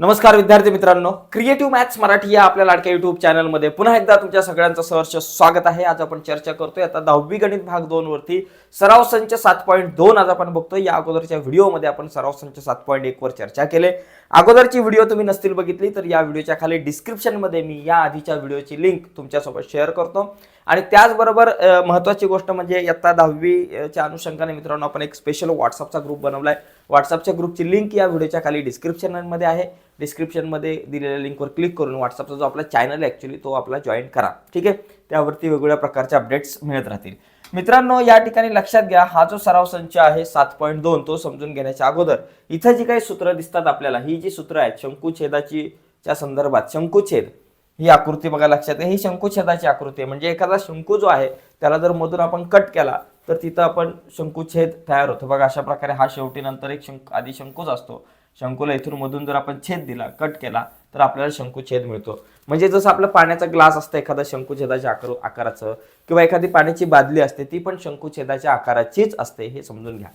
नमस्कार विद्यार्थी मित्रांनो. क्रिएटिव्ह मॅथ्स मराठी या आपल्या लाडक्या युट्यूब चॅनलमध्ये पुन्हा एकदा तुमच्या सगळ्यांचं सहर्ष स्वागत आहे. आज आपण चर्चा करतोय आता दहावी गणित भाग दोन वरती सराव संच सात पॉईंट दोन आज आपण बघतोय. या अगोदरच्या व्हिडिओमध्ये आपण सराव संच सात पॉईंट एक वर चर्चा केले. अगोदरची व्हिडिओ तुम्ही नसतील बघितली तर या व्हिडिओच्या खाली डिस्क्रिप्शनमध्ये मी या आधीच्या व्हिडिओची लिंक तुमच्यासोबत शेअर करतो. आणि त्याचबरोबर महत्त्वाची गोष्ट म्हणजे इयत्ता दहावीच्या अनुषंगाने मित्रांनो आपण एक स्पेशल व्हॉट्सअपचा ग्रुप बनवला आहे व्हॉट्सअपच्या ग्रुपची लिंक या व्हिडिओच्या खाली डिस्क्रिप्शनमध्ये आहे. डिस्क्रिप्शनमध्ये दिलेल्या लिंकवर क्लिक करून व्हॉट्सअपचा जो आपला चॅनल आहे ॲक्च्युली तो आपला जॉईन करा. ठीक आहे? त्यावरती वेगवेगळ्या प्रकारचे अपडेट्स मिळत राहतील. मित्रांनो या ठिकाणी लक्षात घ्या हा जो सराव संच आहे सात पॉईंट दोन तो समजून घेण्याच्या अगोदर इथं जी काही सूत्र दिसतात आपल्याला ही जी सूत्र आहेत शंकुछेदाची च्या संदर्भात शंकुछेद. ही आकृती बघा लक्षात आहे ही शंकुछेदाची आकृती आहे. म्हणजे एखादा शंकू जो आहे त्याला जर मधून आपण कट केला तर तिथं आपण शंकुछेद तयार होतो. बघा अशा प्रकारे हा शेवटी नंतर एक शंक आधी शंकूच असतो. शंकूला इथून मधून जर आपण छेद दिला कट केला तर आपल्याला शंकुछेद मिळतो. म्हणजे जसं आपलं पाण्याचा ग्लास असतं एखादा शंकुछेदाच्या आकार आकाराचं किंवा एखादी पाण्याची बादली असते ती पण शंकुछेदाच्या आकाराचीच असते हे समजून घ्या.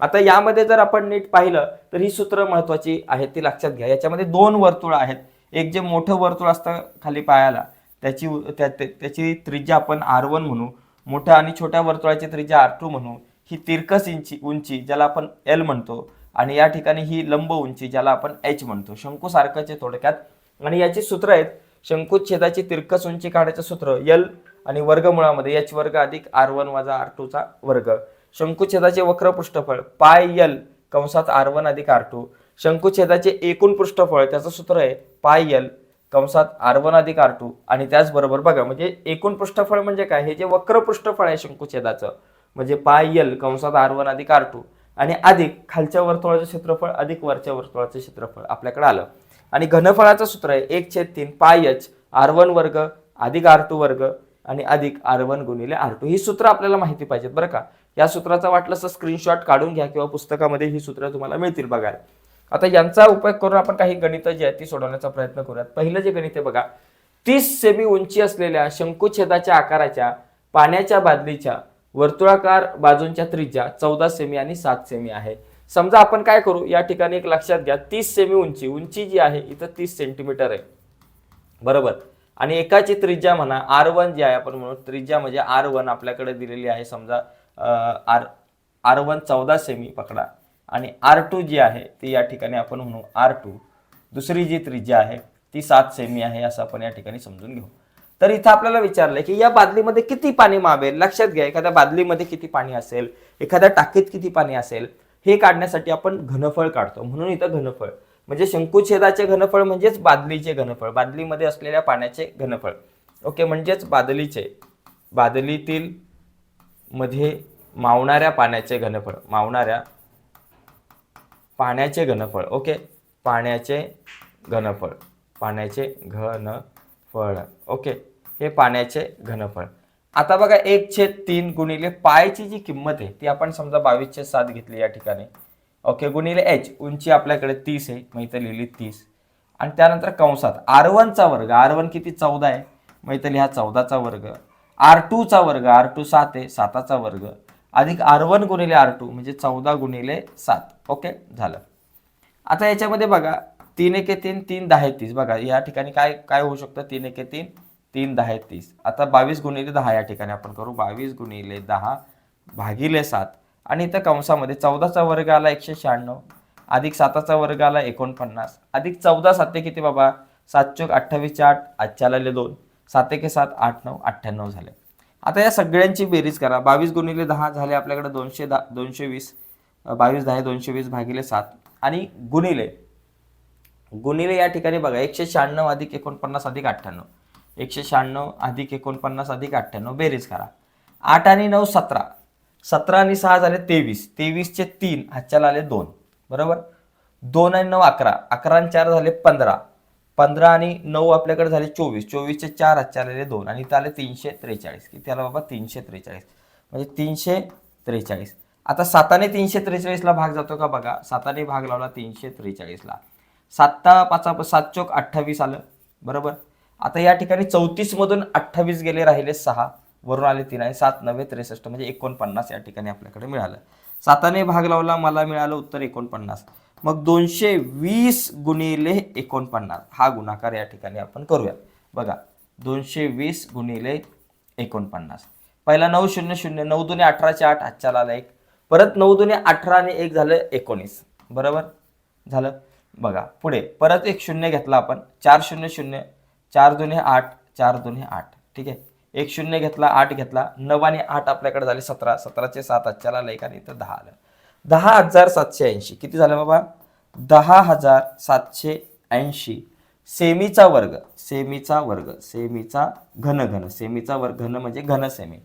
आता यामध्ये जर आपण नीट पाहिलं तर ही सूत्र महत्वाची आहेत ती लक्षात घ्या. याच्यामध्ये दोन वर्तुळ आहेत. एक जे मोठं वर्तुळ असतं खाली पायाला त्याची त्या- त्याची त्रिज्या आपण आर वन म्हणू मोठ्या आणि छोट्या वर्तुळाची त्रिज्या आर टू म्हणू ही तिरकस इंची उंची ज्याला आपण एल म्हणतो आणि या ठिकाणी ही लंब उंची ज्याला आपण एच म्हणतो शंकू थोडक्यात. आणि याची सूत्र आहेत शंकुच्छेदाची तिरकस उंची काढायचं सूत्र यल आणि वर्गमुळामध्ये एच वर्ग अधिक आर वन वजा आर टूचा वर्ग. शंकुच्छेदाचे वक्र पृष्ठफळ पाय यल कंसात आर वन अधिक आर टू. शंकुच्छेदाचे एकूण पृष्ठफळ त्याचं सूत्र आहे पाय यल कंसात आर वन अधिक आर टू आणि त्याचबरोबर बघा म्हणजे एकूण पृष्ठफळ म्हणजे काय? हे जे वक्र पृष्ठफळ आहे शंकुच्छेदाचं म्हणजे पाय यल कंसात आर वन अधिक आर टू आणि अधिक खालच्या वर्तुळाचं क्षेत्रफळ अधिक वरच्या वर्तुळाचं क्षेत्रफळ आपल्याकडे आलं. आणि घनफळाचं सूत्र आहे एक छेद तीन पाय एच आर वन वर्ग अधिक आर टू वर्ग आणि अधिक आर वन गुणिले आर टू ही सूत्र आपल्याला माहिती पाहिजेत बरं का? या सूत्राचा वाटलं असं स्क्रीनशॉट काढून घ्या किंवा पुस्तकामध्ये ही सूत्र तुम्हाला मिळतील बघायला. आता यांचा उपयोग करून आपण काही गणितं जी आहेत ती सोडवण्याचा प्रयत्न करूयात. पहिलं जे गणित आहे बघा तीस सेमी उंची असलेल्या शंकुछेदाच्या आकाराच्या पाण्याच्या बादलीच्या वर्तुळाकार बाजूंच्या त्रिज्या चौदा सेमी आणि सात सेमी आहे. समजा आपण काय करू या ठिकाणी एक लक्षात घ्या तीस सेमी उंची उंची जी आहे इथं तीस सेंटीमीटर आहे. बरोबर? आणि एकाची त्रिज्या म्हणा आर वन जी आहे आपण म्हणू त्रिज्या म्हणजे आर वन आपल्याकडे दिलेली आहे समजा आर आर वन चौदा सेमी पकडा. आणि आर टू जी आहे ती या ठिकाणी आपण म्हणू आर टू. दुसरी जी त्रिज्या आहे ती सात सेमी आहे असं आपण या ठिकाणी समजून घेऊ. तर इथं आपल्याला विचारलंय की या बादलीमध्ये किती पाणी मावेल? लक्षात घ्या एखाद्या बादलीमध्ये किती पाणी असेल? एखाद्या टाकीत किती पाणी असेल? हे काढण्यासाठी आपण घनफळ काढतो. म्हणून इथं घनफळ. म्हणजे शंकुछेदाचे घनफळ म्हणजेच बादलीचे घनफळ. बादलीमध्ये असलेल्या पाण्याचे घनफळ. ओके म्हणजेच बादलीचे. बादलीतील मध्ये मावणाऱ्या पाण्याचे घनफळ. मावणाऱ्या पाण्याचे घनफळ ओके पाण्याचे घनफळ पाण्याचे घनफळ ओके हे पाण्याचे घनफळ. आता बघा एक छेद तीन गुणिले पायची जी किंमत आहे ती आपण समजा बावीस छेद सात घेतली या ठिकाणी. ओके गुणिले एच उंची आपल्याकडे तीस आहे मग इथं लिहिली तीस. आणि त्यानंतर कंसात आर वनचा वर्ग आर वन किती चौदा आहे? मग इथं लिहा चौदाचा वर्ग. आर टूचा वर्ग आर टू सात आहे साताचा वर्ग. अधिक आर वन गुणिले आर टू म्हणजे चौदा गुणिले सात. ओके? झालं. आता याच्यामध्ये बघा तीन एके तीन तीन दहा तीस. बघा या ठिकाणी काय काय होऊ शकतं? तीन एके तीन तीन दहा तीस. आता बावीस गुणिले दहा या ठिकाणी आपण करू. बावीस गुणिले दहा भागिले सात. आणि इथं कंसामध्ये चौदाचा वर्ग आला एकशे शहाण्णव. अधिक साताचा वर्ग आला एकोणपन्नास. अधिक चौदा साते किती बाबा? सात चोक अठ्ठावीसचे आठ. आजच्या आलेले दोन. सात एके सात आठ नऊ अठ्ठ्याण्णव झाले. आता या सगळ्यांची बेरीज करा. बावीस गुणिले दहा झाले आपल्याकडे दोनशे दहा दोनशे वीस. बावीस दहा दोनशे वीस भागिले सात. आणि गुणिले. गुणिले या ठिकाणी बघा एकशे शहाण्णव अधिक एकोणपन्नास अधिक अठ्ठ्याण्णव. एकशे शहाण्णव अधिक एकोणपन्नास अधिक अठ्ठ्याण्णव बेरीज करा. आठ आणि नऊ सतरा. सतरा आणि सहा झाले तेवीस. तेवीसचे तीन हातच्याला आले दोन. बरोबर? दोन आणि नऊ अकरा. अकरा आणि चार झाले पंधरा. पंधरा आणि नऊ आपल्याकडे झाले चोवीस. चोवीसचे चार हातच्या दोन आणि इथं आले तीनशे त्रेचाळीस. किती आला बाबा? तीनशे त्रेचाळीस. म्हणजे तीनशे त्रेचाळीस. आता साताने तीनशे त्रेचाळीसला भाग जातो का बघा? साताने भाग लावला तीनशे त्रेचाळीसला. साता पाचा सात चौक अठ्ठावीस आलं. बरोबर? आता या ठिकाणी चौतीसमधून अठ्ठावीस गेले राहिले सहा. वरून आले तीन आणि सात नव्हे त्रेसष्ट. म्हणजे एकोणपन्नास या ठिकाणी आपल्याकडे मिळालं. साताने भाग लावला मला मिळालं उत्तर एकोणपन्नास. मग दोनशे वीस गुणिले एकोणपन्नास. हा गुणाकार या ठिकाणी आपण करूया बघा दोनशे वीस गुणिले एकोणपन्नास. पहिला नऊ शून्य शून्य नऊ दुने अठराचे आठ आजच्या आला एक. परत नऊ दुने अठरा आणि एक झालं एकोणीस. बरोबर? झालं? बघा पुढे. परत एक शून्य घेतला आपण. चार शून्य शून्य चार दुने आठ चार दुने आठ. ठीक आहे? एक शून्य घेतला आठ घेतला. नऊ आणि आठ आपल्याकडे झाले सतरा. सतराचे सात आजच्याला आलं एक आणि इथं दहा आलं. दहा हजार सातशे ऐंशी. किती झालं बाबा? दहा हजार सातशे ऐंशी. सेमीचा वर्ग. सेमीचा वर्ग. सेमीचा घन घन. सेमीचा वर्ग घन म्हणजे घन सेमी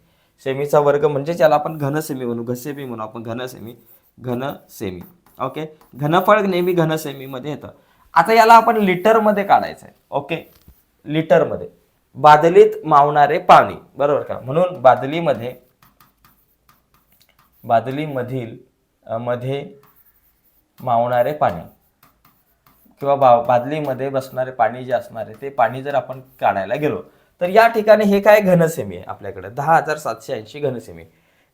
सेमीचा वर्ग म्हणजे ज्याला आपण घन सेमी म्हणू. घसेमी म्हणू आपण घन सेमी घन सेमी ओके? घनफळ नेहमी घन सेमीमध्ये येतं. आता याला आपण लिटरमध्ये काढायचं आहे ओके? लिटरमध्ये. बादलीत मावणारे पाणी. बरोबर का? म्हणून बादलीमध्ये बादलीमधील मध्ये मावणारे पाणी किंवा बा बादलीमध्ये बसणारे पाणी जे असणार आहे ते पाणी जर आपण काढायला गेलो तर या ठिकाणी हे काय घनसेमी आहे आपल्याकडे? दहा हजार सातशे ऐंशी घनसेमी.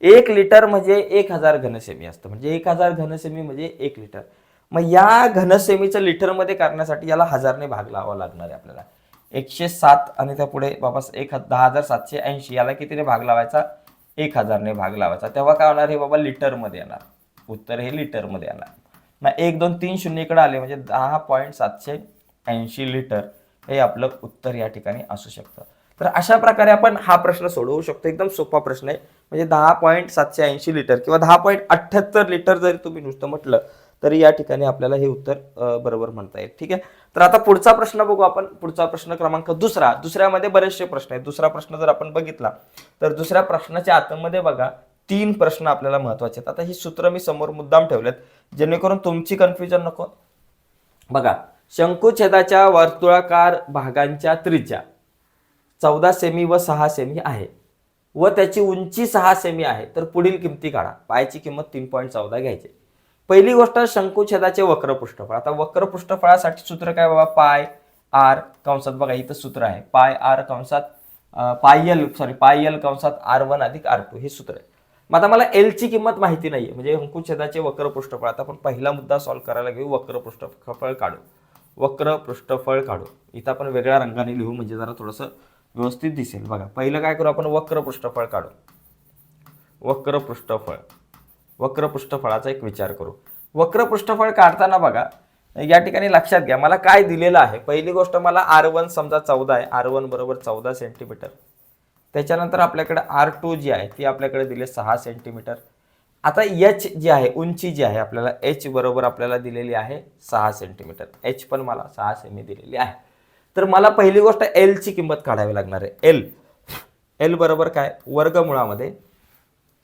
एक लिटर म्हणजे एक हजार घनसेमी असतं. म्हणजे एक हजार घनसेमी म्हणजे एक लिटर. मग या घनसेमीचं लिटरमध्ये करण्यासाठी याला हजारने भाग लावा लागणार आहे आपल्याला. एकशे सात आणि त्या पुढे बाबा एक दहा हजार सातशे ऐंशी याला कितीने भाग लावायचा? एक हजारने भाग लावायचा. तेव्हा काय होणार हे बाबा लिटरमध्ये येणार. उत्तर हे लिटरमध्ये येणार. ना एक दोन तीन शून्य इकडे आले म्हणजे दहा पॉईंट सातशे ऐंशी लिटर हे आपलं उत्तर या ठिकाणी असू शकतं. तर अशा प्रकारे आपण हा प्रश्न सोडवू शकतो. एकदम सोपा प्रश्न आहे. म्हणजे दहा पॉईंट सातशे ऐंशी लिटर किंवा दहा पॉईंट अठ्ठ्याहत्तर लिटर जरी तुम्ही नुसतं म्हटलं तरी या ठिकाणी आपल्याला हे उत्तर बरोबर म्हणता येईल. ठीक आहे? तर आता पुढचा प्रश्न बघू आपण. पुढचा प्रश्न क्रमांक दुसरा. दुसऱ्यामध्ये बरेचसे प्रश्न आहेत. दुसरा प्रश्न जर आपण बघितला तर दुसऱ्या प्रश्नाच्या आतमध्ये बघा. तीन प्रश्न आपल्याला महत्त्वाचे आहेत. आता ही सूत्र मी समोर मुद्दाम ठेवलेत. जेणेकरून तुमची कन्फ्युजन नको. बघा शंकुछेदाच्या वर्तुळाकार भागांच्या त्रिज्या. चौदा सेमी व सहा सेमी आहे. व त्याची उंची सहा सेमी आहे. तर पुढील किमती काढा. पायची किंमत तीन पॉईंट चौदा घ्यायची. पहिली गोष्ट शंकुछेदाचे वक्र पृष्ठफळ आता वक्र पृष्ठफळासाठी सूत्र काय बाबा? पाय आर कंसात. बघा इथं सूत्र आहे. पाय आर कंसात pi L sorry pi L कंसात आर वन अधिक आर टू हे सूत्र आहे. मग आता मला एलची किंमत माहिती नाही आहे म्हणजे अंकुच्छेदाचे वक्र पृष्ठफळ. आता आपण पहिला मुद्दा सॉल्व्ह करायला घेऊ वक्र पृष्ठफळ काढू. वक्र पृष्ठफळ काढू. इथं आपण वेगळ्या रंगाने लिहू म्हणजे जरा थोडंसं व्यवस्थित दिसेल. बघा पहिलं काय करू आपण? वक्र पृष्ठफळ काढू. वक्र पृष्ठफळ. वक्र पृष्ठफळाचा एक विचार करू. वक्र पृष्ठफळ काढताना बघा या ठिकाणी लक्षात घ्या मला काय दिलेलं आहे? पहिली गोष्ट मला आर वन समजा चौदा आहे. आर वन बरोबर चौदा सेंटीमीटर त्याच्यानंतर आपल्याकडे आर टू जी आहे ती आपल्याकडे दिली सहा सेंटीमीटर आता एच जी आहे उंची जी आहे आपल्याला एच बरोबर आपल्याला दिलेली आहे सहा सेंटीमीटर एच पण मला सहा सेमी दिलेली आहे. तर मला पहिली गोष्ट एलची किंमत काढावी लागणार आहे. एल एल बरोबर काय? वर्गमुळामध्ये.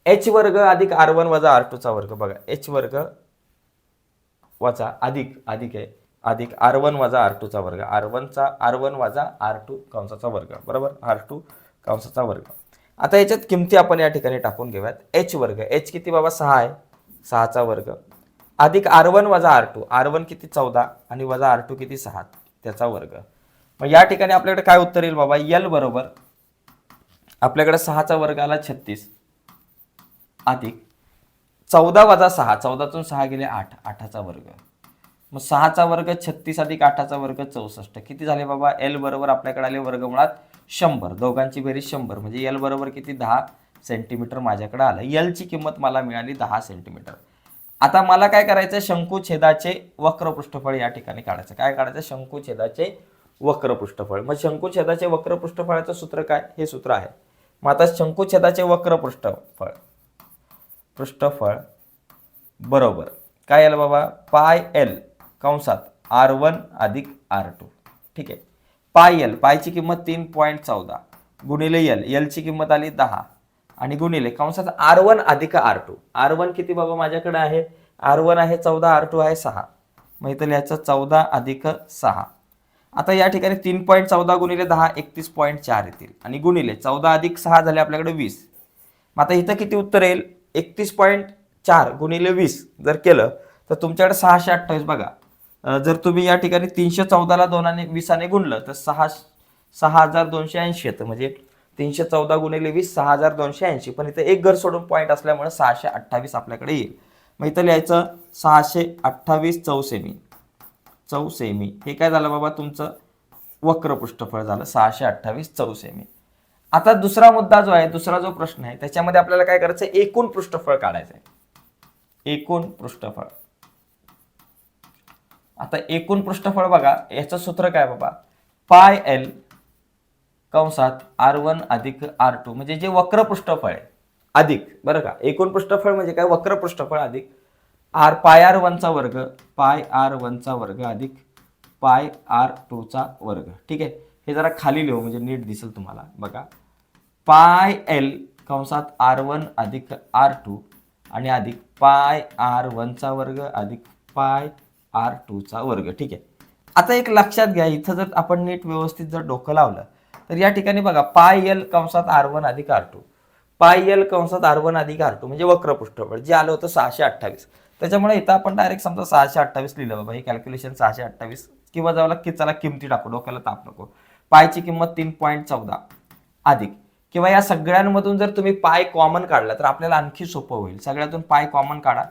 एच वर्ग अधिक आर वन वजा आर टूचा वर्ग. बघा एच वर्ग वजा अधिक अधिक आहे. अधिक आर वन वजा आर टूचा वर्ग. आर वनचा आर वन वजा आर टू कंसाचा वर्ग. बरोबर? आर टू कंसाचा वर्ग. आता याच्यात किमती आपण या ठिकाणी टाकून घेऊयात. एच वर्ग. एच किती बाबा? सहा आहे. सहाचा वर्ग. अधिक आर वन वजा आर टू आर वन किती? चौदा. आणि वजा आर टू किती? सहा. त्याचा वर्ग. मग या ठिकाणी आपल्याकडे काय उत्तर येईल बाबा? यल बरोबर. आपल्याकडे सहाचा वर्ग आला छत्तीस. अधिक चौदा वजा सहा. चौदातून सहा गेले आठ. आठाचा वर्ग. मग सहाचा वर्ग छत्तीस अधिक आठाचा वर्ग चौसष्ट. किती झाले बाबा? एल बरोबर आपल्याकडे आले वर्गमुळात शंभर. दोघांची बेरीज शंभर. म्हणजे एल बरोबर किती? दहा सेंटीमीटर माझ्याकडे आलं. एलची किंमत मला मिळाली दहा सेंटीमीटर आता मला काय करायचं शंकुछेदाचे वक्र पृष्ठफळ या ठिकाणी काढायचं. काय काढायचं? शंकुछेदाचे वक्र पृष्ठफळ मग शंकुछेदाचे वक्र पृष्ठफळाचं सूत्र काय? हे सूत्र आहे. मग आता शंकुछेदाचे वक्र पृष्ठफळ पृष्ठफळ बरोबर. काय आलं बाबा? पाय एल कंसात आर वन अधिक आर टू. ठीक आहे. पाय एल पायची किंमत तीन पॉईंट चौदा. गुणिले एल एलची किंमत आली दहा. आणि गुणिले कंसात आर वन अधिक आर टू. आर वन किती बाबा माझ्याकडे आहे? आर वन आहे चौदा आर टू आहे सहा. मग इथं लिहायचं चौदा अधिक सहा. आता या ठिकाणी तीन पॉईंट चौदा गुणिले दहा एकतीस पॉईंट चार येतील. आणि गुणिले चौदा अधिक सहा झाले आपल्याकडे वीस. मग आता इथं किती उत्तर येईल? एकतीस पॉईंट चार गुणिले वीस जर केलं तर तुमच्याकडे सहाशे अठ्ठावीस बघा. जर तुम्ही या ठिकाणी तीनशे चौदाला दोनाने वीसाने गुणलं तर सहा सहा हजार दोनशे ऐंशी येतं. म्हणजे तीनशे चौदा गुणिले वीस सहा हजार दोनशे ऐंशी. पण इथं एक घर सोडून पॉईंट असल्यामुळे सहाशे अठ्ठावीस आपल्याकडे येईल. मग इथं लिहायचं सहाशे अठ्ठावीस चौसेमी. चौसेमी. हे काय झालं बाबा? तुमचं वक्र पृष्ठफळ झालं. सहाशे अठ्ठावीस चौसेमी. आता दुसरा मुद्दा जो आहे दुसरा जो प्रश्न आहे त्याच्यामध्ये आपल्याला काय करायचं आहे? एकूण पृष्ठफळ काढायचं आहे एकूण पृष्ठफळ. आता एकूण पृष्ठफळ बघा याचं सूत्र काय बाबा? पाय एल कंसात आर वन अधिक आर टू म्हणजे जे वक्र पृष्ठफळ आहे अधिक बरं का? एकूण पृष्ठफळ म्हणजे काय? वक्र पृष्ठफळ अधिक आर पाय आर वनचा वर्ग पाय आर वनचा वर्ग अधिक पाय आर टूचा वर्ग. ठीक आहे? हे जरा खाली लिहू म्हणजे नीट दिसेल तुम्हाला. बघा. पाय एल कंसात आर वन अधिक आर टू आणि अधिक पाय आर वनचा वर्ग अधिक पाय आर टूचा वर्ग. ठीक आहे. आता एक लक्षात घ्या इथं जर आपण नीट व्यवस्थित जर डोकं लावलं तर या ठिकाणी बघा पाय एल कंसात आर वन अधिक आर टू पाय एल कंसात आर वन अधिक आर टू म्हणजे वक्र पृष्ठफळ जे आलं होतं सहाशे अठ्ठावीस. त्याच्यामुळे इथं आपण डायरेक्ट समजा सहाशे अठ्ठावीस लिहिलं बाबा हे कॅल्क्युलेशन सहाशे अठ्ठावीस किंवा जावला की चला किमती टाकू डोक्याला ताप नको. पायची किंमत तीन पॉईंट चौदा अधिक. किंवा या सगळ्यांमधून जर तुम्ही पाय कॉमन काढला तर आपल्याला आणखी सोपं होईल. सगळ्यातून पाय कॉमन काढा.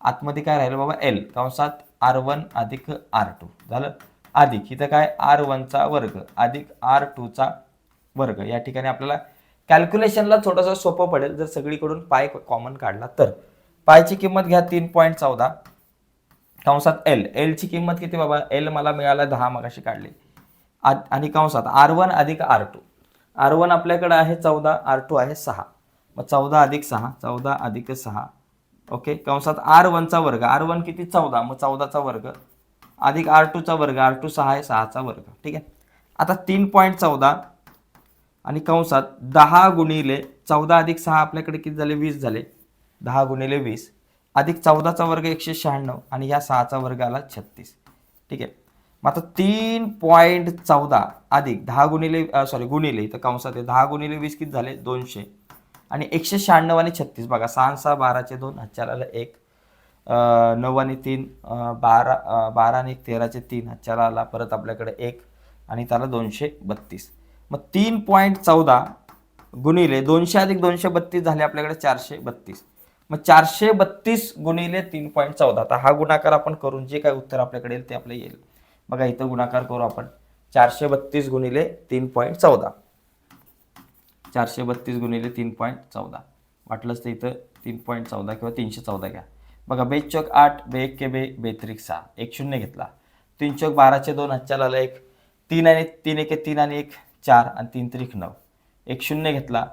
आतमध्ये काय राहिलं बाबा? एल कंसात आर वन अधिक आर टू. झालं? अधिक. इथं काय? आर वनचा वर्ग. अधिक आर टूचा वर्ग. या ठिकाणी आपल्याला कॅल्क्युलेशनला थोडंसं सोपं पडेल. जर सगळीकडून पाय कॉमन काढला तर. पायची किंमत घ्या तीन पॉईंट चौदा. कंसात एल एलची किंमत किती बाबा? एल मला मिळाला दहा मगाशी काढली. आणि कंसात आर वन अधिक आर टू. आर वन आपल्याकडे आहे चौदा आर टू आहे सहा. मग चौदा अधिक सहा चौदा अधिक सहा. ओके? कंसात आर वनचा वर्ग. आर वन किती? चौदा. मग चौदाचा वर्ग. अधिक आर टूचा वर्ग. आर टू सहा आहे सहाचा वर्ग. ठीक आहे? आता तीन पॉईंट चौदा आणि कंसात दहा गुणिले चौदा अधिक सहा आपल्याकडे किती झाले? वीस झाले. दहा गुणिले वीस. अधिक चौदाचा वर्ग एकशे शहाण्णव आणि ह्या सहाचा वर्ग आला छत्तीस. ठीक आहे? मग आता तीन पॉईंट चौदा अधिक दहा गुणिले सॉरी गुणिले. तर कंसात आहे दहा गुणिले वीस किती झाले? दोनशे. आणि एकशे शहाण्णव आणि छत्तीस. बघा सहा सहा बाराचे दोन हातच्याला आलं एक नऊ आणि तीन बारा बारा आणि एक तेराचे तीन हातच्याला आला परत आपल्याकडे एक आणि त्याला दोनशे बत्तीस. मग तीन पॉईंट चौदा गुणिले दोनशे अधिक दोनशे बत्तीस झाले आपल्याकडे चारशे बत्तीस. मग चारशे बत्तीस गुणिले तीन पॉईंट चौदा. आता हा गुणाकार आपण करून जे काय उत्तर आपल्याकडे येईल ते आपलं येईल. बघा इथं गुणाकार करू आपण. चारशे बत्तीस गुणिले तीन पॉईंट चौदा. चारशे बत्तीस गुणिले तीन पॉईंट चौदा. वाटलंच तर इथं तीन पॉईंट चौदा किंवा तीनशे चौदा घ्या. बघा बेच चौक आठ बे एक के बे बेत्रिक सहा. एक शून्य घेतला. तीन चौक बाराचे दोन हातच्याला आला एक. तीन आणि तीन एक तीन आणि एक चार आणि तीन त्रिक नऊ. एक शून्य घेतला.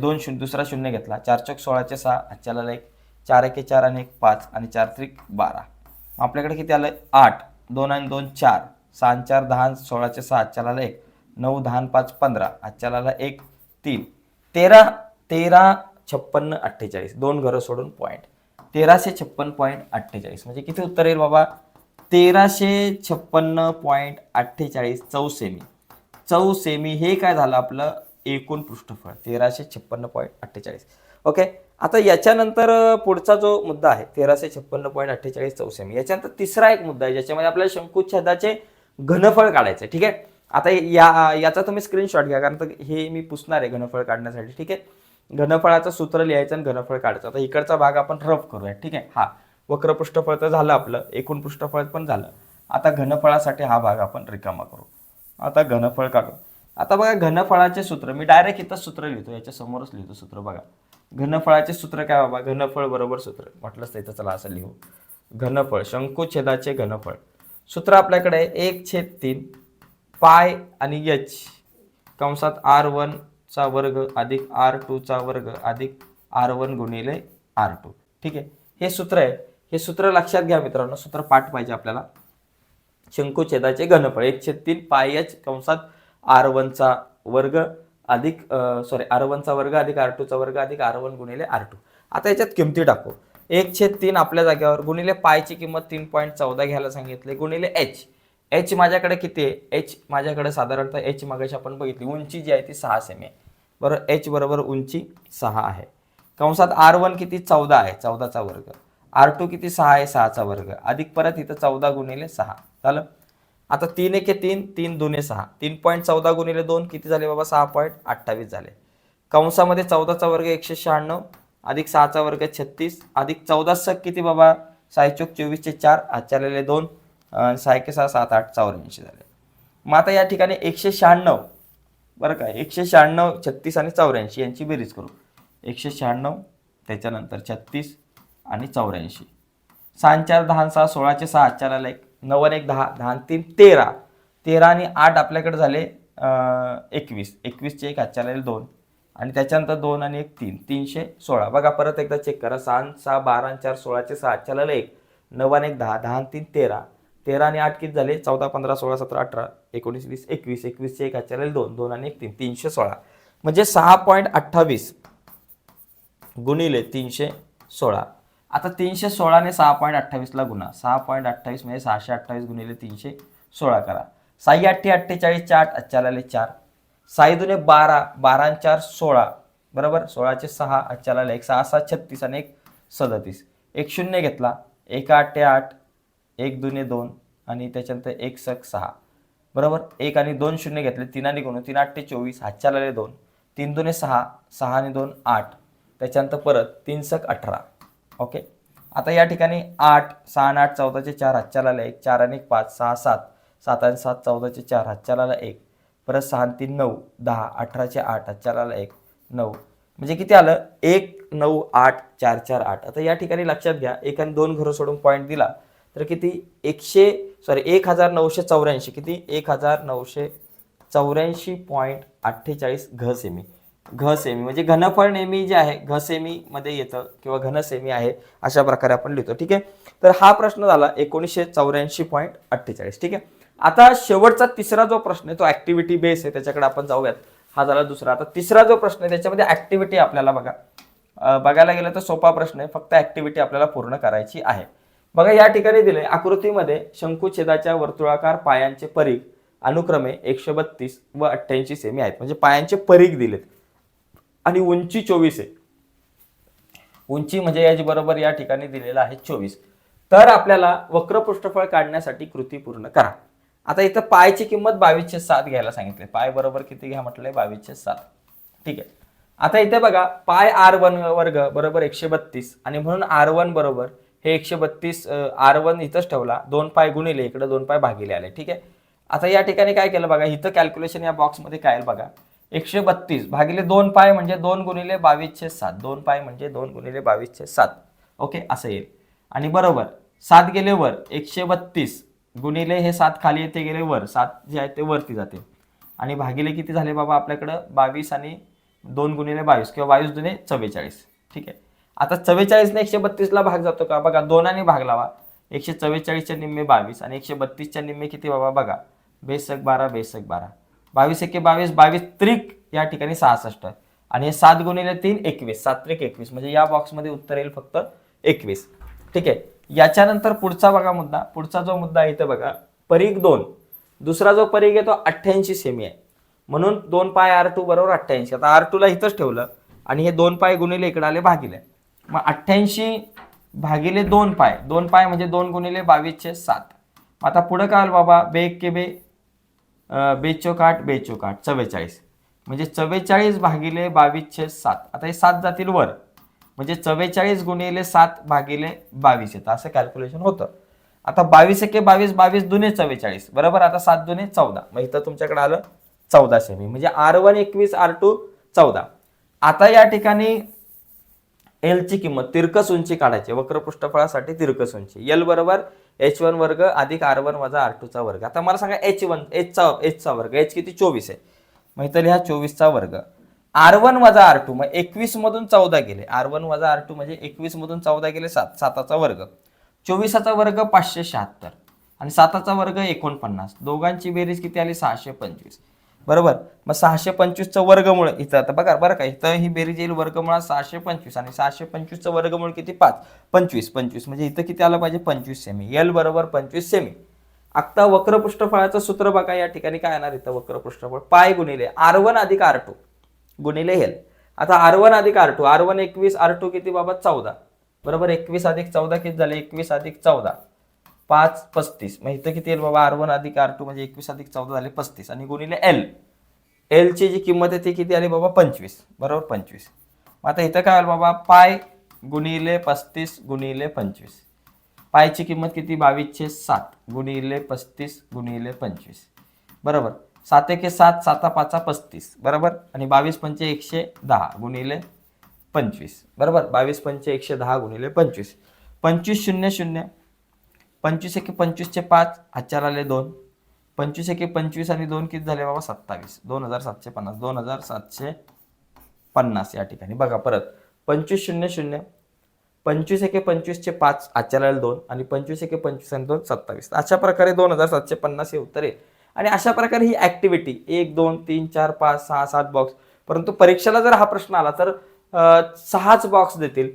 दोन शून्य दुसरा शून्य घेतला. चार चौक सोळाचे सहा हातच्याला आला एक. चार एके चार आणि एक पाच आणि चार त्रिक बारा. आपल्याकडे किती आलं आठ. दोन आणि दोन चार. सहा चार दहा सोळाचे सहा हातच्याला आला एक. नऊ दहा पाच पंधरा. हातच्याला आला एक. तीन. तेरा तेरा छप्पन्न अठ्ठेचाळीस. दोन घरं सोडून पॉईंट तेराशे छप्पन पॉईंट अठ्ठेचाळीस. म्हणजे किती उत्तर येईल बाबा? तेराशे छप्पन्न पॉईंट अठ्ठेचाळीस चौसेमी. चौसेमी हे काय झालं आपलं? एकूण पृष्ठफळ. तेराशे छप्पन्न पॉईंट अठ्ठेचाळीस. ओके आता याच्यानंतर पुढचा जो मुद्दा आहे तेराशे छप्पन्न पॉईंट अठ्ठेचाळीस चौसेमी. याच्यानंतर तिसरा एक मुद्दा आहे ज्याच्यामध्ये आपल्याला शंकुच्छेदाचे घनफळ काढायचे ठीक आहे? आता या याचा तुम्ही स्क्रीनशॉट घ्या कारण तर हे मी पुसणार आहे घनफळ काढण्यासाठी ठीक आहे? घनफळाचं सूत्र लिहायचं आणि घनफळ काढायचं. आता इकडचा भाग आपण रफ करूया ठीक आहे? हा. वक्र पृष्ठफळ तर झालं आपलं एकूण पृष्ठफळ पण झालं. आता घनफळासाठी हा भाग आपण रिकामा करू. आता घनफळ काढू. आता बघा घनफळाचे सूत्र मी डायरेक्ट इथं सूत्र लिहितो याच्या समोरच लिहितो सूत्र बघा. घनफळाचे सूत्र काय बाबा? घनफळ बरोबर सूत्र. म्हटलंच तर इथं चला असं लिहू. घनफळ शंकुछेदाचे घनफळ. सूत्र आपल्याकडे एक छेद तीन. पाय आणि एच कंसात आर वनचा वर्ग अधिक आर टूचा वर्ग अधिक आर वन गुणिले आर टू. ठीक आहे? हे सूत्र आहे. हे सूत्र लक्षात घ्या मित्रांनो. सूत्र पाठ पाहिजे आपल्याला. शंकुछेदाचे घनफळ एक छेद तीन पाय एच कंसात आर वनचा वर्ग अधिक सॉरी आर वनचा वर्ग अधिक आर टूचा वर्ग अधिक आर वन गुणिले आर टू. आता याच्यात किमती टाकू. एक छेद तीन आपल्या जागेवर गुणिले पायची किंमत तीन पॉईंट चौदा घ्यायला सांगितले. गुणिले एच. एच माझ्याकडे किती आहे? एच माझ्याकडे साधारणतः एच मागाशी आपण बघितली. उंची जी आहे ती सहा सेमी आहे. बरोबर एच बरोबर उंची सहा आहे. कंसात आर वन किती? चौदा आहे. चौदाचा वर्ग. आर टू किती? सहा आहे. सहाचा वर्ग. अधिक परत इथं चौदा गुणिले सहा. झालं? आता तीन एके तीन तीन दोन्ही सहा. तीन पॉईंट चौदा गुणिले दोन किती झाले बाबा? सहा पॉईंट अठ्ठावीस झाले. कंसामध्ये चौदाचा वर्ग एकशे शहाण्णव अधिक सहाचा वर्ग छत्तीस अधिक चौदा सक किती बाबा? सायचोक चोवीसचे चार आचारलेले दोन. सहा एक सहा सात आठ चौऱ्याऐंशी झाले. मग आता या ठिकाणी एकशे शहाण्णव बरं का? एकशे शहाण्णव छत्तीस आणि चौऱ्याऐंशी यांची बेरीज करू. एकशे शहाण्णव त्याच्यानंतर छत्तीस आणि चौऱ्याऐंशी. सहा चार दहा सहा सोळाचे सहा चाराला एक नऊ आणि एक दहा दहा तीन तेरा. तेरा आणि आठ आपल्याकडे झाले एकवीस. एकवीसचे एक हातच्याला दोन. आणि त्याच्यानंतर दोन आणि एक तीन. तीनशे सोळा. बघा परत एकदा चेक करा. सहा सहा बारा आणि चार सोळाचे सहा हातच्याला एक नऊ आणि एक दहा दहा तीन तेरा. तेरा आणि आठ किती झाले? चौदा पंधरा सोळा सतरा अठरा एकोणीस वीस एकवीस एकवीसचे एक हातच्याला दोन दोन आणि एक तीन तीनशे सोळा. म्हणजे सहा पॉईंट अठ्ठावीस गुणिले तीनशे सोळा. आता तीनशे सोळाने सहा पॉईंट अठ्ठावीसला गुणा. सहा पॉईंट अठ्ठावीस म्हणजे सहाशे अठ्ठावीस गुणिले तीनशे सोळा करा. साई अठ्ठे अठ्ठेचाळीस आठ अच्चालाले चार. साई दुने बारा बारा चार सोळा. बरोबर? सोळाचे सहा अच्चालाले एक सहा सहा छत्तीस आणि एक सदतीस. एक शून्य घेतला. एक आठ ते आठ एक दुने दोन आणि त्याच्यानंतर एक सक सहा. बरोबर? एक आणि दोन शून्य घेतले तीन आणि गुण तीन आठ ते चोवीस हातच्या लाले दोन. तीन दोने सहा सहा आणि दोन आठ. त्याच्यानंतर परत तीन सक अठरा. ओके? आता या ठिकाणी आठ सहा आणि आठ चौदाचे चार हातच्या लाला एक. चार आणि एक पाच सहा सात. सात आणि सात चौदाचे चार हातच्या लाला एक. परत सहा आणि तीन नऊ दहा अठराचे आठ हातच्या लाला एक नऊ. म्हणजे किती आलं? एक नऊ आठ चार चार आठ. आता या ठिकाणी लक्षात घ्या एक आणि दोन घरं सोडून पॉईंट दिला. तर किती? एकशे सॉरी एक हजार नऊशे चौऱ्याऐंशी. किती? एक हजार नऊशे चौऱ्याऐंशी पॉईंट अठ्ठेचाळीस घ सेमी घ सेमी म्हणजे घनफळ नेहमी जे आहे घ सेमी मध्ये येतं किंवा घन सेमी आहे अशा प्रकारे आपण लिहितो. ठीक आहे? तर हा प्रश्न झाला एकोणीसशे चौऱ्याऐंशी पॉईंट अठ्ठेचाळीस. ठीक आहे? आता शेवटचा तिसरा जो प्रश्न आहे तो ऍक्टिव्हिटी बेस आहे त्याच्याकडे आपण जाऊयात. हा झाला दुसरा. आता तिसरा जो प्रश्न आहे त्याच्यामध्ये ऍक्टिव्हिटी आपल्याला बघा. बघायला गेलं तर सोपा प्रश्न आहे फक्त ऍक्टिव्हिटी आपल्याला पूर्ण करायची आहे. बघा या ठिकाणी दिले आकृतीमध्ये शंकुछेदाच्या वर्तुळाकार पायांचे परीघ अनुक्रमे एकशे बत्तीस व अठ्ठ्याऐंशी सेमी आहेत. म्हणजे पायांचे परीघ दिलेत. आणि उंची चोवीस आहे. उंची म्हणजे याची बरोबर या ठिकाणी दिलेलं आहे चोवीस. तर आपल्याला वक्र पृष्ठफळ काढण्यासाठी कृती पूर्ण करा. आता इथं पायची किंमत बावीसशे सात घ्यायला सांगितले पाय बरोबर किती घ्या म्हटलंय? बावीसशे सात. ठीक आहे. आता इथे बघा पाय आर वन वर्ग बरोबर एकशे बत्तीस आणि म्हणून आर वन बरोबर हे एकशे बत्तीस आर वन इथंच ठेवला. दोन पाय गुणिले इकडे दोन पाय भागिले आले ठीक आहे? आता या ठिकाणी काय केलं बघा इथं कॅल्क्युलेशन या बॉक्समध्ये काय आहे बघा? एकशे बत्तीस भागिले दोन पाय म्हणजे दोन गुणिले बावीसशे सात. दोन पाय म्हणजे दोन गुणिले बावीसशे सात. ओके? असं येईल. आणि बरोबर सात गेले वर एकशे बत्तीस गुणिले हे सात खाली येते गेले वर. सात जे आहे ते वरती जाते. आणि भागिले किती झाले बाबा आपल्याकडं? बावीस आणि दोन गुणिले बावीस किंवा बावीस दुने चव्वेचाळीस. ठीक आहे? आता चव्वेचाळीसने एकशे बत्तीसला भाग जातो का? बघा दोनाने भाग लावा. एकशे चव्वेचाळीसच्या निम्मे बावीस आणि एकशे बत्तीसच्या निम्मे किती बाबा बघा बेसक बारा बेसक बारा. बावीस एके बावीस बावीस त्रिक या ठिकाणी सहासष्ट. आणि हे सात गुणिले तीन एकवीस. सात त्रिक एकवीस. म्हणजे या बॉक्समध्ये उत्तर येईल फक्त एकवीस. ठीक आहे? याच्यानंतर पुढचा बघा मुद्दा. पुढचा जो मुद्दा आहे इथं बघा. परीघ दोन. दुसरा जो परीघ आहे तो अठ्ठ्याऐंशी सेमी आहे. म्हणून दोन पाय आर टू बरोबर अठ्ठ्याऐंशी. आता आर टूला इथंच ठेवलं आणि हे दोन पाय गुणिले इकडे आले भागिले. मग अठ्ठ्याऐंशी भागिले दोन पाय दोन पाय म्हणजे दोन गुणिले बावीसशे सात. मग आता पुढं काय आलं बाबा? बे के बे अं, बेचोक आठ चव्वेचाळीस. म्हणजे चव्वेचाळीस भागिले बावीसशे सात. आता हे सात जातील वर. म्हणजे चव्वेचाळीस गुणिले सात भागिले बावीस येतं. असं कॅल्क्युलेशन होतं. आता बावीस एके बावीस बावीस दुने चव्वेचाळीस. बरोबर? आता सात दुने चौदा. मग इथं तुमच्याकडे आलं चौदा सेमी म्हणजे आर वन एकवीस आर टू चौदा. आता या ठिकाणी एल ची किंमत तिरकस उंची काढायची. वक्र पृष्ठफळासाठी तिरकस उंची एल बरोबर एच वन वर्ग अधिक आर वन वजा आर टूचा वर्ग. आता मला सांगा एच वन एचचा एचचा वर्ग एच किती? चोवीस आहे. मग इथं लिहा चोवीसचा वर्ग. आर वन वजा आर टू मग एकवीस मधून चौदा गेले. आर वन वजा आर टू म्हणजे एकवीस मधून चौदा गेले सात. साताचा वर्ग. चोवीसाचा वर्ग पाचशे शहात्तर. आणि साताचा वर्ग एकोणपन्नास. दोघांची बेरीज किती आली? सहाशे पंचवीस. बरोबर? मग सहाशे पंचवीसचं वर्गमूळ इथं आता बघा बरं का? इथं ही बेरीज येईल वर्गमुळा सहाशे पंचवीस आणि सहाशे पंचवीसचं वर्गमूळ किती? पाच. पंचवीस पंचवीस. म्हणजे इथं किती आलं पाहिजे? पंचवीस सेमी एल बरोबर पंचवीस सेमी आता वक्र पृष्ठफळाचं सूत्र बघा या ठिकाणी काय येणार इथं वक्रपृष्ठफळ? पाय गुणिले आर वन अधिक आर टू गुणिले हेल आता आर वन अधिक आर टू. आर वन एकवीस आर टू किती बाबा? चौदा. बरोबर? एकवीस अधिक चौदा किती झाले? एकवीस अधिक चौदा. पाच पस्तीस. मग इथं किती येईल बाबा? आर वन अधिक आर टू म्हणजे एकवीस अधिक चौदा झाले पस्तीस. आणि गुणिले एल एलची जी किंमत आहे ती किती आली बाबा? पंचवीस. बरोबर? पंचवीस. मग आता इथं काय होईल बाबा? पाय गुणिले पस्तीस गुणिले पंचवीस. पायची किंमत किती? बावीसशे सात. गुणिले पस्तीस गुणिले पंचवीस. बरोबर? सात एके सात साता पाचा पस्तीस. बरोबर? आणि बावीस पंचे एकशे दहा गुणिले पंचवीस. बरोबर? बावीस पंचे एकशे दहा गुणिले पंचवीस. पंचवीस शून्य शून्य. पंचवीस एके पंचवीसचे पाच हातच्याला आले दोन. पंचवीस एके पंचवीस आणि दोन किती झाले बाबा? सत्तावीस. दोन हजार सातशे पन्नास. दोन हजार सातशे पन्नास या ठिकाणी. बघा परत. पंचवीस शून्य शून्य. पंचवीस एके पंचवीसचे पाच आचार्याला दोन. आणि पंचवीस एके पंचवीस आणि दोन सत्तावीस. अशा प्रकारे दोन हजार सातशे पन्नास हे उत्तर आहे. आणि अशा प्रकारे ही ऍक्टिव्हिटी एक दोन तीन चार पाच सहा सात बॉक्स परंतु परीक्षेला जर हा प्रश्न आला तर सहाच बॉक्स देतील.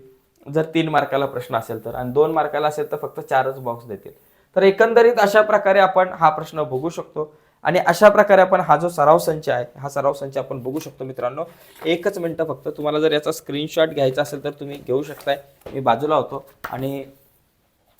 जर तीन मार्काला प्रश्न असेल तर आणि दोन मार्काला असेल तर फक्त चारच बॉक्स देतील. तर एकंदरीत अशा प्रकारे आपण हा प्रश्न बघू शकतो. आणि अशा प्रकारे आपण हा जो सराव संच आहे हा सराव संच आपण बघू शकतो मित्रांनो. एकच मिनटं फक्त तुम्हाला जर याचा स्क्रीनशॉट घ्यायचा असेल तर तुम्ही घेऊ शकताय. मी बाजूला होतो. आणि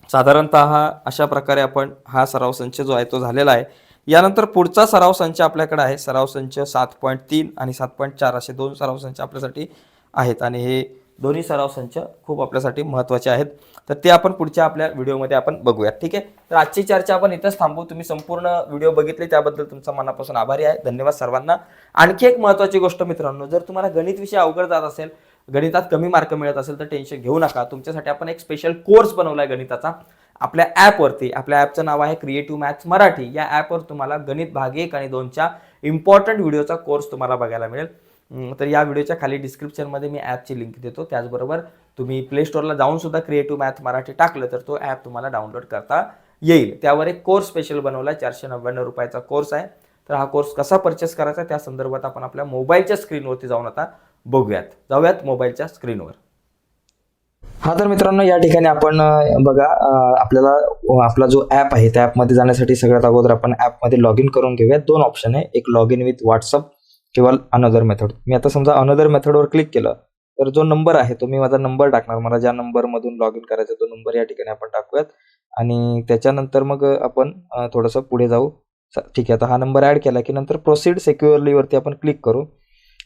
साधारणतः अशा प्रकारे आपण हा सराव संच जो आहे तो झालेला आहे. यानंतर पुढचा सराव संच आपल्याकडे आहे. सराव संच सात पॉईंट तीन आणि सात पॉईंट चार असे दोन सराव संच आपल्यासाठी आहेत. आणि हे दोन्ही सराव संच खूप आपल्यासाठी महत्त्वाचे आहेत. तर ते आपण पुढच्या आपल्या व्हिडिओमध्ये आपण बघूयात ठीक आहे? तर आजची चर्चा आपण इथंच थांबू तुम्ही संपूर्ण व्हिडिओ बघितले त्याबद्दल तुमचा मनापासून आभारी आहे. धन्यवाद सर्वांना. आणखी एक महत्त्वाची गोष्ट मित्रांनो जर तुम्हाला गणित विषय अवघड जात असेल गणितात कमी मार्क मिळत असेल तर टेन्शन घेऊ नका. तुमच्यासाठी आपण एक स्पेशल कोर्स बनवला आहे गणिताचा. आपल्या ॲपवरती आपल्या ॲपचं नाव आहे क्रिएटिव्ह मॅथ्स मराठी. या ॲपवर तुम्हाला गणित भाग एक आणि दोनच्या इम्पॉर्टंट व्हिडिओचा कोर्स तुम्हाला बघायला मिळेल. तर या व्हिडिओच्या खाली डिस्क्रिप्शनमध्ये मी ॲपची लिंक देतो. त्याचबरोबर तुम्ही प्ले स्टोअरला जाऊन सुद्धा क्रिएटिव्ह मॅथ मराठी टाकलं तर तो ॲप तुम्हाला डाउनलोड करता येईल. त्यावर एक कोर्स स्पेशल बनवला आहे चारशे नव्याण्णव रुपयाचा कोर्स आहे. तर हा कोर्स कसा परचेस करायचा त्या संदर्भात आपण आपल्या मोबाईलच्या स्क्रीनवरती जाऊन आता बघूयात. जाऊयात मोबाईलच्या स्क्रीनवर हा तर मित्रांनो या ठिकाणी आपण बघा आपल्याला आपला जो ॲप आहे त्या ॲपमध्ये जाण्यासाठी सगळ्यात अगोदर आपण ॲपमध्ये लॉग इन करून घेऊयात. दोन ऑप्शन आहे. एक लॉग इन विथ व्हॉट्सअप किंवा अनदर मेथड मी आता समजा अनदर मेथडवर क्लिक केलं तर जो नंबर आहे तो मी माझा नंबर टाकणार. मला ज्या नंबरमधून लॉग इन करायचा तो नंबर या ठिकाणी आपण टाकूयात. आणि त्याच्यानंतर मग आपण थोडंसं पुढे जाऊ. ठीक आहे. आता हा नंबर ॲड केला की नंतर प्रोसीड सेक्युअरलीवरती आपण क्लिक करू.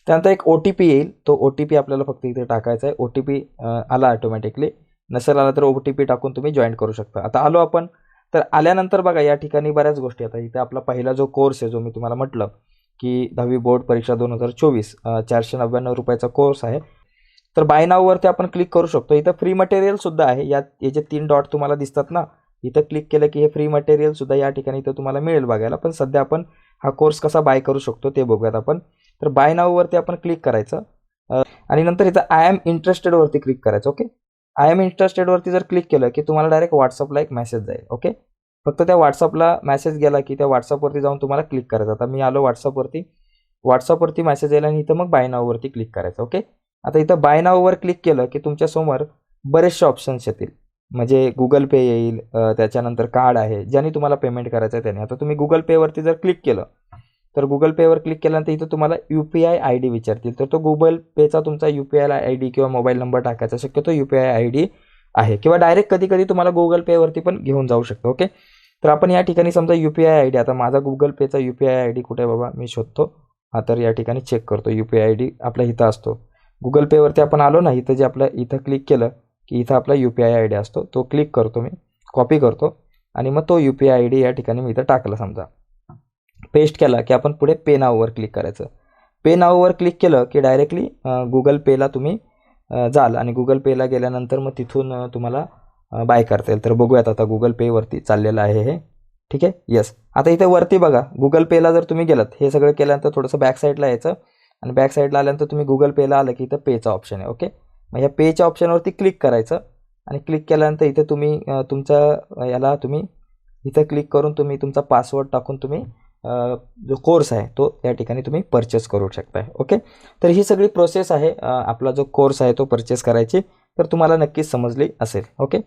त्यानंतर एक ओ टी पी येईल. तो ओ टी पी आपल्याला फक्त इथे टाकायचा आहे. ओ टी पी आला ऑटोमॅटिकली नसेल आला तर ओ टी पी टाकून तुम्ही जॉईन करू शकता. आता आलो आपण. तर आल्यानंतर बघा या ठिकाणी बऱ्याच गोष्टी आता इथे आपला पहिला जो कोर्स आहे जो मी तुम्हाला म्हटलं की दहावी बोर्ड परीक्षा दोन हजार चोवीस चारशे नव्याण्णव रुपयाचा कोर्स आहे. तर बाय नाववरती आपण क्लिक करू शकतो. इथं फ्री मटेरियल सुद्धा आहे. यात याचे तीन डॉट तुम्हाला दिसतात ना इथं क्लिक केलं की हे फ्री मटेरियल सुद्धा या ठिकाणी इथं तुम्हाला मिळेल बघायला. पण सध्या आपण हा कोर्स कसा बाय करू शकतो ते बघूयात आपण. तर बाय नाववरती आपण क्लिक करायचं. आणि नंतर इथं आय एम इंटरेस्टेडवरती क्लिक करायचं ओके आय एम इंटरेस्टेडवरती जर क्लिक केलं की तुम्हाला डायरेक्ट व्हॉट्सअपला एक मेसेज जाईल ओके फक्त त्या व्हॉट्सअपला मेसेज गेला की त्या व्हॉट्सअपवरती जाऊन तुम्हाला क्लिक करायचं. आता मी आलो व्हॉट्सअपवरती व्हॉट्सअपवरती मेसेज येईल आणि इथं मग बाय नाववरती क्लिक करायचं ओके आता इथं बाय नाववर क्लिक केलं की तुमच्यासमोर बरेचसे ऑप्शन्स येतील. म्हणजे गुगल पे येईल त्याच्यानंतर कार्ड आहे ज्याने तुम्हाला पेमेंट करायचं आहे त्याने. आता तुम्ही गुगल पेवरती जर क्लिक केलं तर गुगल पेवर क्लिक केल्यानंतर इथं तुम्हाला U P I I D विचारतील. तर तो गुगल पेचा तुमचा U P I I D किंवा मोबाईल नंबर टाकायचा. शक्यतो U P I I D आहे. किंवा डायरेक्ट कधी कधी तुम्हाला गुगल पेवरती पण घेऊन जाऊ शकतो ओके तर आपण या ठिकाणी समजा U P I I D आता माझा गुगल पेचा U P I I D कुठे बाबा? मी शोधतो. हा तर या ठिकाणी चेक करतो. U P I I D आपल्या इथं असतो. गुगल पेवरती आपण आलो ना इथं जे आपलं इथं क्लिक केलं की इथं आपला U P I I D असतो. तो क्लिक करतो मी. कॉपी करतो. आणि मग तो U P I I D या ठिकाणी मी इथं टाकला समजा. पेस्ट केला की आपण पुढे पे नाववर क्लिक करायचं. पे नाववर क्लिक केलं की डायरेक्टली गुगल पेला तुम्ही जाल आणि गुगल पेला गेल्यानंतर मग तिथून तुम्हाला बाय करता येईल. तर बघूयात आता गुगल पेवरती चाललेलं आहे हे. ठीक आहे? येस आता इथे वरती बघा. गुगल पेला जर तुम्ही गेलात हे सगळं केल्यानंतर थोडंसं बॅक साईडला यायचं. आणि बॅक साईडला आल्यानंतर तुम्ही गुगल पेला आलं की इथं पेचा ऑप्शन आहे. ओके मग ह्या पेच्या ऑप्शनवरती क्लिक करायचं. आणि क्लिक केल्यानंतर इथे तुम्ही तुमचा याला तुम्ही इथं क्लिक करून तुम्ही तुमचा पासवर्ड टाकून तुम्ही जो कोर्स आहे तो या ठिकाणी तुम्ही परचेस करू शकताय. ओके तर ही सगळी प्रोसेस आहे. आपला जो कोर्स आहे तो परचेस करायची तर तुम्हाला नक्कीच समजली असेल. ओके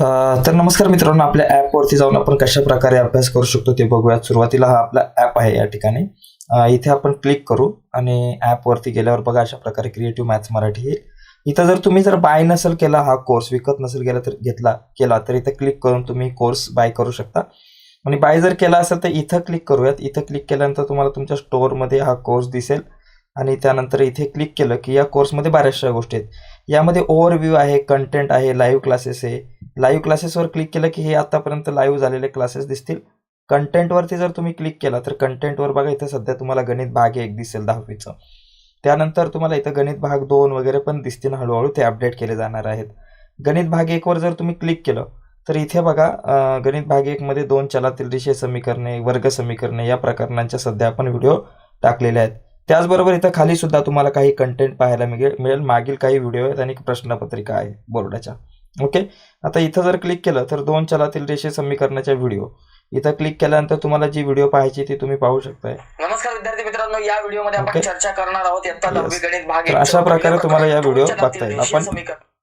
तर नमस्कार मित्रांनो आपल्या ॲपवरती जाऊन आपण कशा प्रकारे अभ्यास करू शकतो ते बघूयात. सुरुवातीला हा आपला ॲप आहे या ठिकाणी. इथे आपण क्लिक करू आणि ॲपवरती गेल्यावर बघा अशा प्रकारे क्रिएटिव्ह मॅथ्स मराठी येईल इथं जर तुम्ही जर बाय नसेल केला हा कोर्स विकत नसेल गेला तर घेतला केला तर इथं क्लिक करून तुम्ही कोर्स बाय करू शकता. आणि बाय जर केला असेल तर इथं क्लिक करूयात. इथं क्लिक केल्यानंतर तुम्हाला तुमच्या स्टोअरमध्ये हा कोर्स दिसेल. आणि त्यानंतर इथे क्लिक केलं की या कोर्समध्ये बऱ्याचशा गोष्टी आहेत. यामध्ये ओव्हरव्ह्यू आहे कंटेंट आहे लाईव्ह क्लासेस आहे. लाईव्ह क्लासेसवर क्लिक केलं की हे आतापर्यंत लाईव्ह झालेले क्लासेस दिसतील. कंटेंटवरती जर तुम्ही क्लिक केला तर कंटेंटवर बघा इथं सध्या तुम्हाला गणित भाग एक दिसेल दहावीचं. त्यानंतर तुम्हाला इथं गणित भाग दोन वगैरे पण दिसतील. हळूहळू ते अपडेट केले जाणार आहेत. गणित भाग एकवर जर तुम्ही क्लिक केलं तर इथे बघा गणित भाग एकमध्ये दोन चलातील रेषीय समीकरणे वर्ग समीकरणे या प्रकरणांच्या सध्या आपण व्हिडिओ टाकलेले आहेत. त्याचबरोबर इथं खाली सुद्धा तुम्हाला काही कंटेंट पाहायला मिळेल मिळेल. मागील काही व्हिडिओ आहेत आणि प्रश्नपत्रिका आहे बोर्डाच्या. ओके आता इथं जर क्लिक केलं तर दोन चलातील रेषीय समीकरणाच्या व्हिडिओ इथं क्लिक केल्यानंतर तुम्हाला जी व्हिडिओ पाहायची ती तुम्ही पाहू शकताय. नमस्कार विद्यार्थी मित्रांनो या व्हिडिओमध्ये आपण. चर्चा करणार आहोत. गणित भाग अशा प्रकारे तुम्हाला या व्हिडिओ बघता येईल. आपण-.